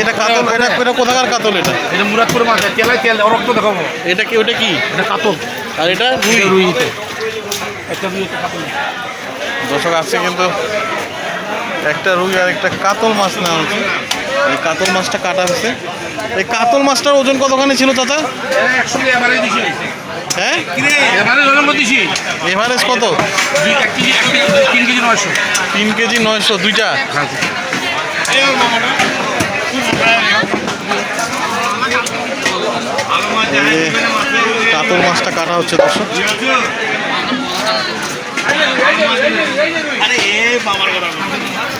এটা কাতল এটা এটা কোথাকার কাতল এটা? এটা মুরাদপুর মাছ তেলাই তেল রক্ত দেখাবো। এটা কি ওটা কি? এটা কাতল। আর এটা রুই? রুইতে। একটা রুইতে কাতল। দর্শক আছে কিন্তু একটা রুই আর একটা কাতল মাছ নেওয়া হচ্ছে। এই কাতল মাছটা কাটা হয়েছে এই কাতল মাছটার ওজন কতখানি ছিল চাচা? দিছি। হ্যাঁ? এভারেজ কত? তিন কেজি নয়শো। দুইটা? এই যে কাতল মাছটা কাটা হচ্ছে দর্শক?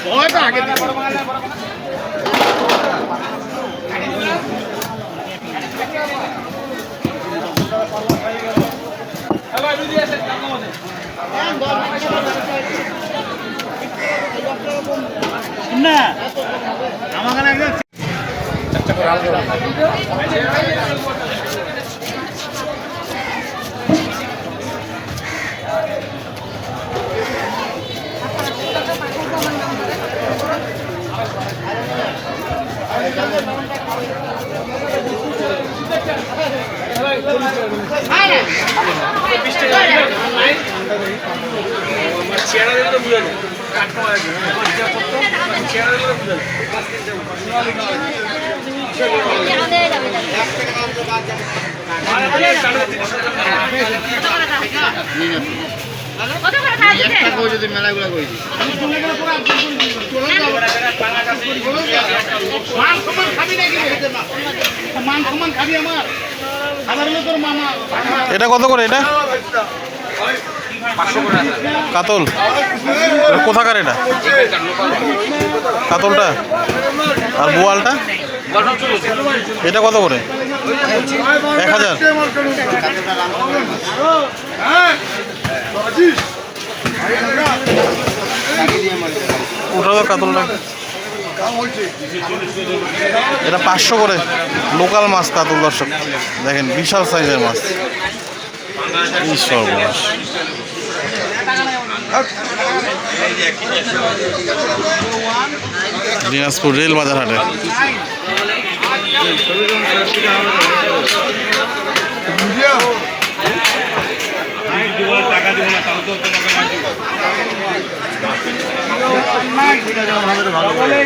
কত করে খাওয়া দিতে মান সম্মান খাবি নাকি রে? মান সম্মান খাবি আমার এটা কত করে এটা? কাতল। কোথাকার এটা? কাতলটা? আর বোয়ালটা? এটা কত করে? এক হাজার। ওটা কাতলটা। এটা পাঁচশো করে। লোকাল মাছ কাতল দর্শক। দেখেন, বিশাল সাইজের মাছ। দিনাজপুর রেল বাজার হাটে। তোমাকে